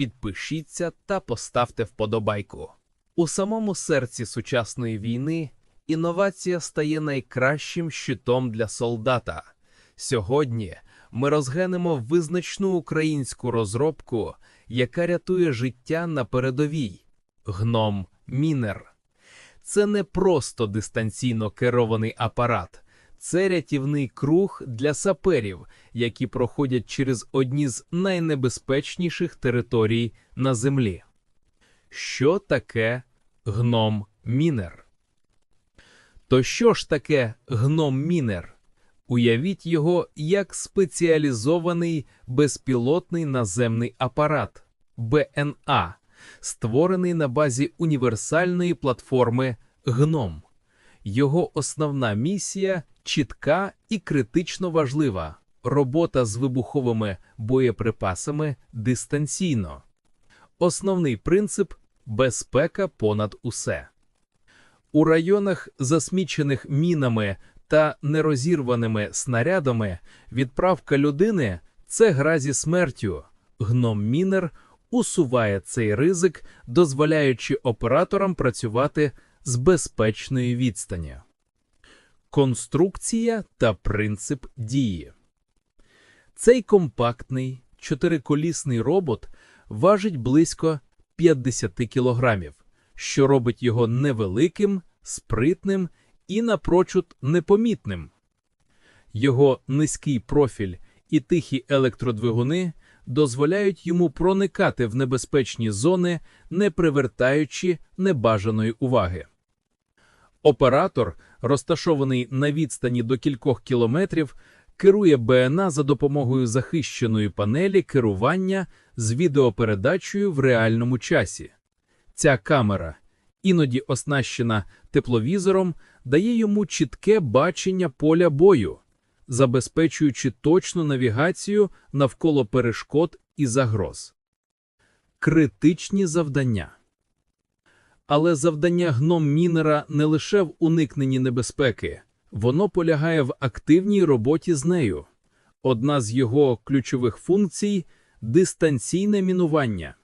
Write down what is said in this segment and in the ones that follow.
підпишіться та поставте вподобайку. У самому серці сучасної війни інновація стає найкращим щитом для солдата. Сьогодні ми розглянемо визначну українську розробку, яка рятує життя на передовій гном Мінер. Це не просто дистанційно керований апарат, це рятівний круг для саперів, які проходять через одні з найнебезпечніших територій на землі. Що таке гном Мінер? То що ж таке гном Мінер? Уявіть його як спеціалізований безпілотний наземний апарат БНА, створений на базі універсальної платформи GNOME. Його основна місія чітка і критично важлива робота з вибуховими боєприпасами дистанційно. Основний принцип безпека понад усе. У районах, засмічених мінами та нерозірваними снарядами, відправка людини це гра зі смертю. Гном Мінер усуває цей ризик, дозволяючи операторам працювати з безпечної відстані. Конструкція та принцип дії. Цей компактний чотириколісний робот важить близько 50 кілограмів, що робить його невеликим, спритним і напрочуд непомітним. Його низький профіль і тихі електродвигуни дозволяють йому проникати в небезпечні зони, не привертаючи небажаної уваги. Оператор, розташований на відстані до кількох кілометрів, керує БНА за допомогою захищеної панелі керування з відеопередачею в реальному часі. Ця камера, іноді оснащена тепловізором, дає йому чітке бачення поля бою, забезпечуючи точну навігацію навколо перешкод і загроз. Критичні завдання але завдання гном Мінера не лише в уникненні небезпеки, воно полягає в активній роботі з нею. Одна з його ключових функцій дистанційне мінування.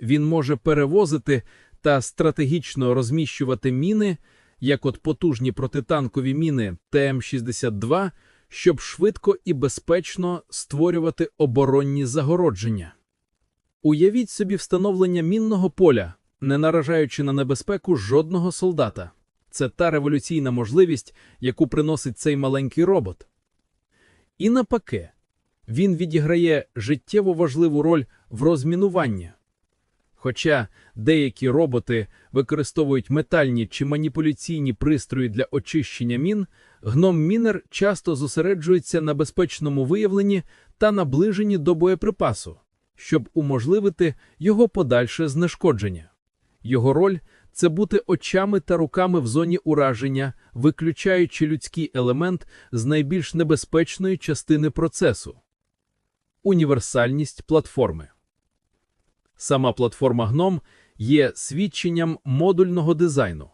Він може перевозити та стратегічно розміщувати міни, як от потужні протитанкові міни ТМ-62, щоб швидко і безпечно створювати оборонні загородження. Уявіть собі встановлення мінного поля, не наражаючи на небезпеку жодного солдата. Це та революційна можливість, яку приносить цей маленький робот. І навпаки, він відіграє життєво важливу роль в розмінуванні. Хоча деякі роботи використовують метальні чи маніпуляційні пристрої для очищення мін, гном Мінер часто зосереджується на безпечному виявленні та наближенні до боєприпасу, щоб уможливити його подальше знешкодження. Його роль це бути очами та руками в зоні ураження, виключаючи людський елемент з найбільш небезпечної частини процесу універсальність платформи. Сама платформа GNOME є свідченням модульного дизайну.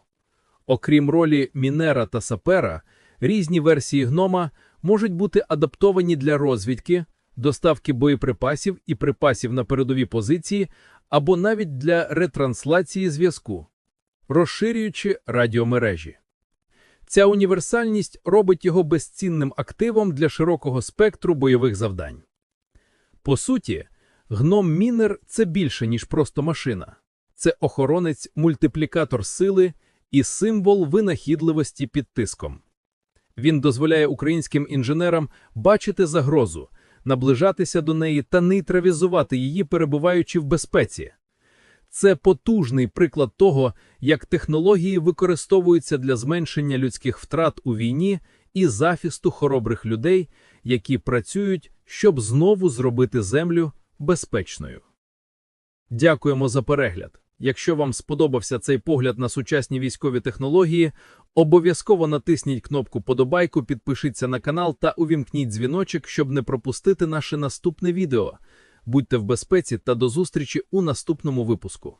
Окрім ролі мінера та сапера, різні версії гнома можуть бути адаптовані для розвідки, доставки боєприпасів і припасів на передові позиції або навіть для ретрансляції зв'язку, розширюючи радіомережі. Ця універсальність робить його безцінним активом для широкого спектру бойових завдань. По суті, гном Мінер це більше, ніж просто машина. Це охоронець, мультиплікатор сили і символ винахідливості під тиском. Він дозволяє українським інженерам бачити загрозу, наближатися до неї та нейтралізувати її, перебуваючи в безпеці. Це потужний приклад того, як технології використовуються для зменшення людських втрат у війні і захисту хоробрих людей, які працюють, щоб знову зробити землю безпечною. Дякуємо за перегляд. Якщо вам сподобався цей погляд на сучасні військові технології, обов'язково натисніть кнопку Подобайку, підпишіться на канал та увімкніть дзвіночок, щоб не пропустити наше наступне відео. Будьте в безпеці та до зустрічі у наступному випуску.